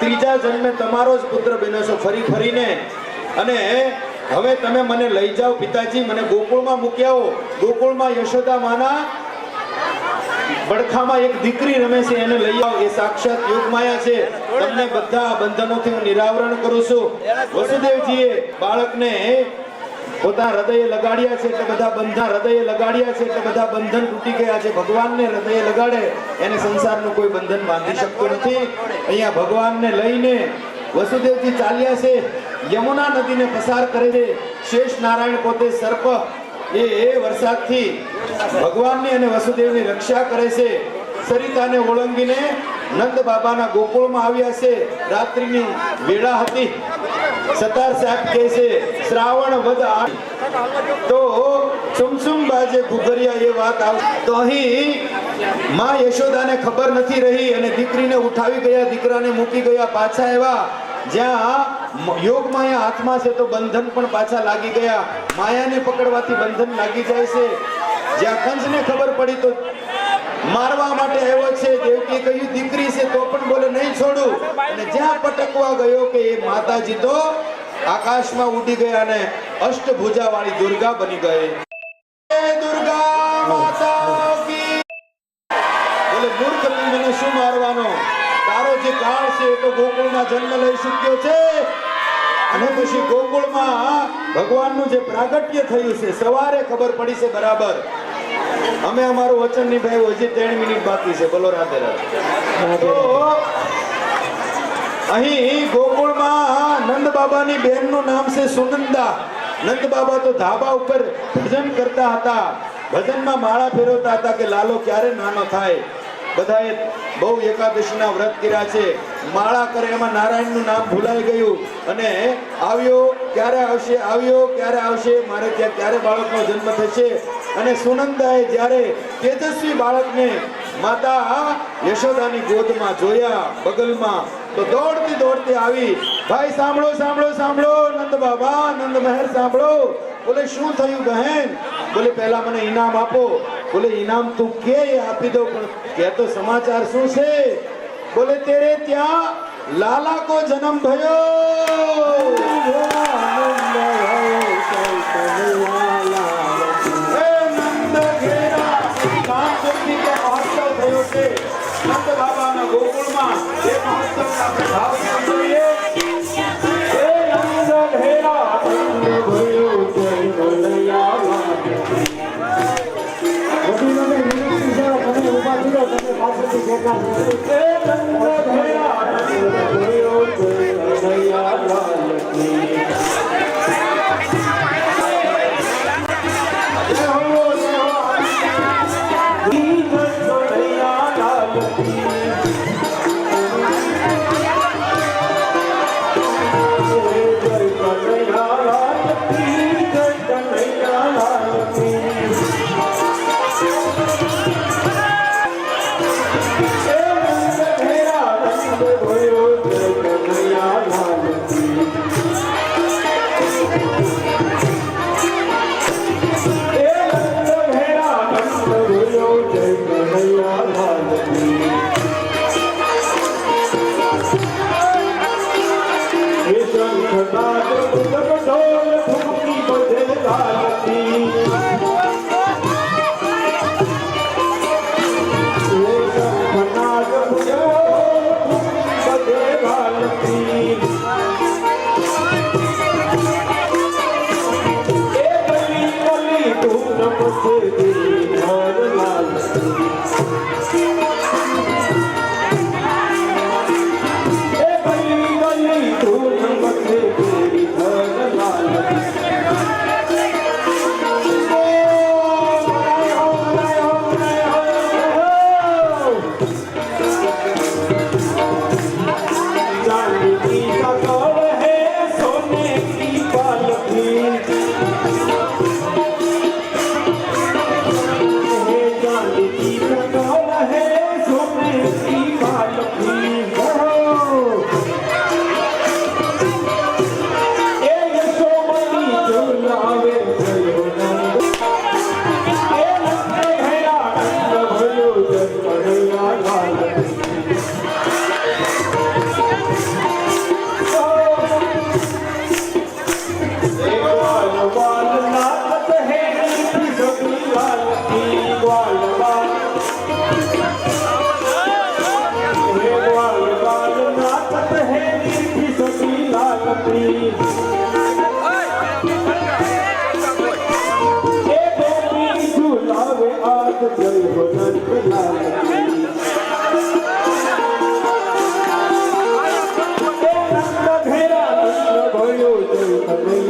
ત્રીજા જન્મે તમારો જ પુત્ર બન્યો છું. ફરી ફરીને. અને હવે તમે મને લઈ જાઓ પિતાજી, મને ગોકુળમાં મૂકી આવો. ગોકુળમાં યશોદા માના બડખામાં એક દીકરી રમે છે, એને લઈ આવો. એ સાક્ષાત યોગમાયા છે. તમને બધા બંધનોથી હું નિરાવરણ કરું છું. વસુદેવજીએ બાળકને પોતાના હૃદયે લગાડ્યા છે એટલે બધા બંધા હૃદયે લગાડ્યા છે એટલે બધા બંધન તૂટી ગયા છે. ભગવાનને હૃદયે લગાડે એને સંસારનું કોઈ બંધન બાંધી શકતું નથી. અહીંયા ભગવાનને લઈને વસુદેવજી ચાલ્યા છે યમુના નદીને પસાર કરે છે. શેષ નારાયણ પોતે સર્પ એ વરસાદથી ભગવાનની અને વસુદેવની રક્ષા કરે છે. સરિતાને ઓળંગીને નંદ બાબાના ગોકુળમાં આવ્યા છે. રાત્રિની વેળા હતી. સતાર સાહેબ કહે છે શ્રાવણ વદ તો સુમસુમ બાજે ઘુઘરિયા એ વાત આવ તો અહીં માં યશોદાને ખબર નથી રહી અને દીકરીને ઉઠાવી ગયા, દીકરાને મૂકી ગયા પાછા એવા જ્યાં યોગ માયા હાથમાં છે તો બંધન પણ પાછા લાગી ગયા. માયાને પકડવાથી બંધન લાગી જાય છે. જ્યાં કંસને ખબર પડી તો મારવા માટે આવ્યો છે, દેવકી કહ્યું, દીકરી છે, તો પણ બોલે, નહીં છોડું. અને જ્યાં પટકવા ગયો કે એ માતાજી તો આકાશમાં ઉડી ગયા અને અષ્ટભુજા વાળી દુર્ગા બની ગઈ. દુર્ગા માતા બોલે, મૂર્ખ મને શું મારવાનો? તારો જે કાળ છે, એ તો ગોકુળમાં જન્મ લઈ શક્યો છે. અને પછી ગોકુળમાં ભગવાનનું જે પ્રાગટ્ય થયું છે, સવારે ખબર પડી છે બરાબર. અમે અમારું વચન નિભાવ્યું હજી ત્રણ મિનિટ બાકી છે. બોલો રાધે રાધે. અહીં ગોકુળમાં નંદ બાબાની બહેનનું નામ છે સુનંદા. નંદ બાબા તો ધાબા ઉપર ભજન કરતા હતા. ભજનમાં માળા ફેરવતા હતા કે લાલો ક્યારે નાનો થાય. બધાએ બહુ એકાદશીના વ્રત કર્યા છે. માળા કરે, એમાં નારાયણનું નામ ભૂલાઈ ગયું. અને આવ્યો, ક્યારે આવશે? આવ્યો, ક્યારે આવશે? મારે ત્યાં ક્યારે બાળકનો જન્મ થશે? અને સુનંદાએ જ્યારે તેજસ્વી બાળકને માતા યશોદાની ગોદમાં જોયા બગલમાં, તો દોડતી દોડતી આવી, ભાઈ, સાંભળો સાંભળો સાંભળો, નંદ બાબા, નંદ મહેર, સાંભળો. બોલે, શું થયું બહેન? બોલે, પહેલા મને ઇનામ આપો. બોલે ઇનામ તું કે આપી દો પણ કે તો સમાચાર શું છે? બોલે તેરે ત્યાં લાલા કો જન્મ થયો બાબાના ગોકુળમાં એ મહોત્સવને આપણે હે hermano. Amém.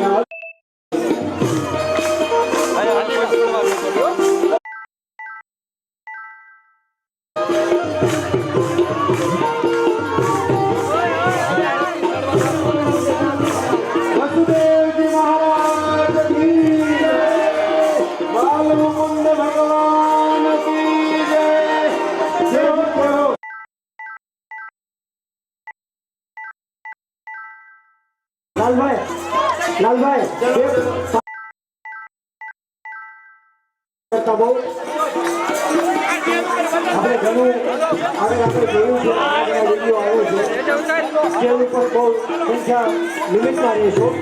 લાલભાઈ આપણે ઘણું હવે આપણે જોયું છે વીડિયો આવ્યો છે સ્કેલ ઉપર બહુ સંખ્યા લિમિટમાં રહીશું.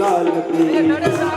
लाल पी